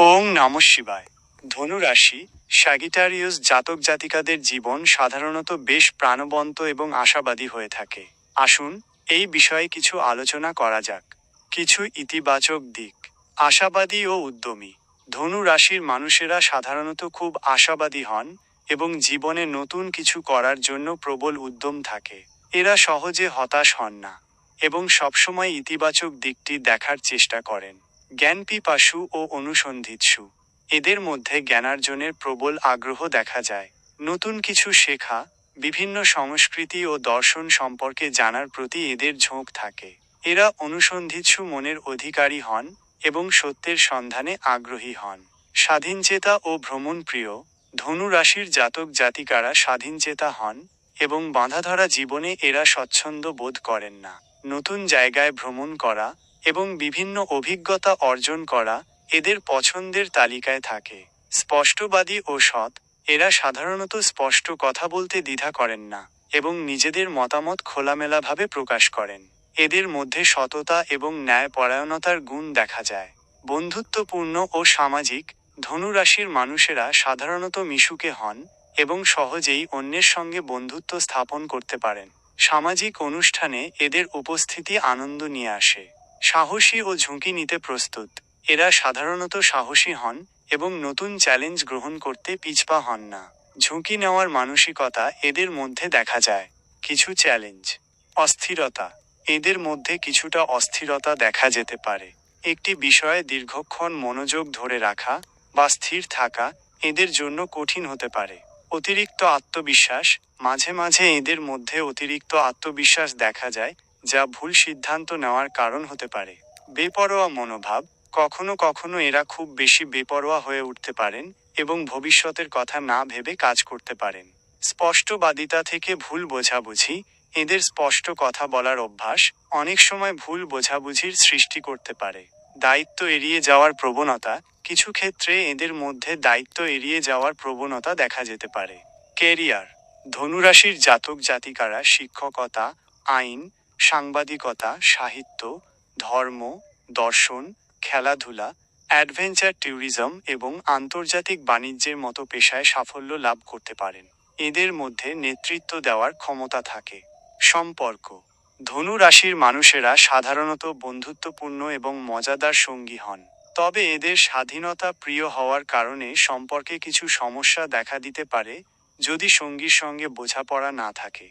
ওং নম শিবায়। ধনু রাশি স্যাগিটারিয়াস জাতক জাতিকাদের জীবন সাধারণত বেশ প্রাণবন্ত এবং আশাবাদী হয়ে থাকে। আসুন এই বিষয়ে কিছু আলোচনা করা যাক। কিছু ইতিবাচক দিক। আশাবাদী ও উদ্যমী। ধনু রাশির মানুষেরা সাধারণত খুব আশাবাদী হন এবং জীবনে নতুন কিছু করার জন্য প্রবল উদ্যম থাকে। এরা সহজে হতাশ হন না এবং সবসময় ইতিবাচক দিকটি দেখার চেষ্টা করেন। জ্ঞান পিপাসু ও অনুসন্ধিৎসু। এদের মধ্যে জ্ঞানার্জনের প্রবল আগ্রহ দেখা যায়। নতুন কিছু শেখা, বিভিন্ন সংস্কৃতি ও দর্শন সম্পর্কে জানার প্রতি এদের ঝোঁক থাকে। এরা অনুসন্ধিৎসু মনের অধিকারী হন এবং সত্যের সন্ধানে আগ্রহী হন। স্বাধীনচেতা ও ভ্রমণপ্রিয়, ধনু রাশির জাতক জাতিকারা স্বাধীনচেতা হন এবং বাঁধাধরা জীবনে এরা স্বচ্ছন্দ বোধ করেন না। নতুন জায়গায় ভ্রমণ করা এবং বিভিন্ন অভিজ্ঞতা অর্জন করা এদের পছন্দের তালিকায় থাকে। স্পষ্টবাদী ও সৎ, এরা সাধারণত স্পষ্ট কথা বলতে দ্বিধা করেন না এবং নিজেদের মতামত খোলামেলাভাবে প্রকাশ করেন। এদের মধ্যে সততা এবং ন্যায়পরায়ণতার গুণ দেখা যায়। বন্ধুত্বপূর্ণ ও সামাজিক, ধনুরাশির মানুষেরা সাধারণত মিশুকে হন এবং সহজেই অন্যের সঙ্গে বন্ধুত্ব স্থাপন করতে পারেন। সামাজিক অনুষ্ঠানে এদের উপস্থিতি আনন্দ নিয়ে আসে। সাহসী ও ঝুঁকি নিতে প্রস্তুত। এরা সাধারণত সাহসী হন এবং নতুন চ্যালেঞ্জ গ্রহণ করতে পিছপা হন না। ঝুঁকি নেওয়ার মানসিকতা এদের মধ্যে দেখা যায়। কিছু চ্যালেঞ্জ। অস্থিরতা। এদের মধ্যে কিছুটা অস্থিরতা দেখা যেতে পারে। একটি বিষয়ে দীর্ঘক্ষণ মনোযোগ ধরে রাখা বা স্থির থাকা এদের জন্য কঠিন হতে পারে। অতিরিক্ত আত্মবিশ্বাস। মাঝে মাঝে এদের মধ্যে অতিরিক্ত আত্মবিশ্বাস দেখা যায় যা ভুল সিদ্ধান্ত নেওয়ার কারণ হতে পারে। বেপরোয়া মনোভাব, কখনো কখনো এরা খুব বেশি বেপরোয়া হয়ে উঠতে পারেন এবং ভবিষ্যতের কথা না ভেবে কাজ করতে পারেন। স্পষ্টবাদিতা থেকে ভুল বোঝাবুঝি, এদের স্পষ্ট কথা বলার অভ্যাস অনেক সময় ভুল বোঝাবুঝির সৃষ্টি করতে পারে। দায়িত্ব এড়িয়ে যাওয়ার প্রবণতা, কিছু ক্ষেত্রে এদের মধ্যে দায়িত্ব এড়িয়ে যাওয়ার প্রবণতা দেখা যেতে পারে। কেরিয়ার ধনুরাশির জাতক জাতিকারা শিক্ষকতা, আইন সাংবাদিকতা, সাহিত্য, ধর্ম, দর্শন, খেলাধুলা, অ্যাডভেঞ্চার ট্যুরিজম এবং আন্তর্জাতিক বাণিজ্যের মতো পেশায় সাফল্য লাভ করতে পারেন। এদের মধ্যে নেতৃত্ব দেওয়ার ক্ষমতা থাকে। সম্পর্ক ধনু রাশির মানুষেরা সাধারণত বন্ধুত্বপূর্ণ এবং মজাদার সঙ্গী হন। তবে এদের স্বাধীনতা প্রিয় হওয়ার কারণে সম্পর্কে কিছু সমস্যা দেখা দিতে পারে যদি সঙ্গীর সঙ্গে বোঝাপড়া না থাকে।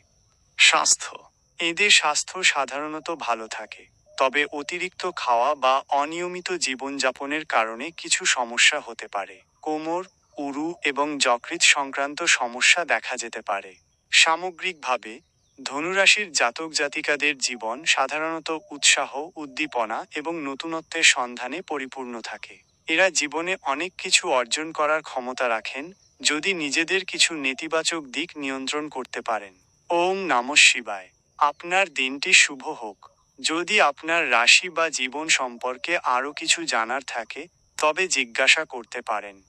স্বাস্থ্য এদের স্বাস্থ্য সাধারণত ভালো থাকে, তবে অতিরিক্ত খাওয়া বা অনিয়মিত জীবনযাপনের কারণে কিছু সমস্যা হতে পারে। কোমর, উরু এবং যকৃৎ সংক্রান্ত সমস্যা দেখা যেতে পারে। সামগ্রিকভাবে, ধনুরাশির জাতক জাতিকাদের জীবন সাধারণত উৎসাহ, উদ্দীপনা এবং নতুনত্বের সন্ধানে পরিপূর্ণ থাকে। এরা জীবনে অনেক কিছু অর্জন করার ক্ষমতা রাখেন, যদি নিজেদের কিছু নেতিবাচক দিক নিয়ন্ত্রণ করতে পারেন। ওং নম শিবায়। আপনার দিনটি শুভ হোক। যদি আপনার রাশি বা জীবন সম্পর্কে আরও কিছু জানার থাকে, তবে জিজ্ঞাসা করতে পারেন।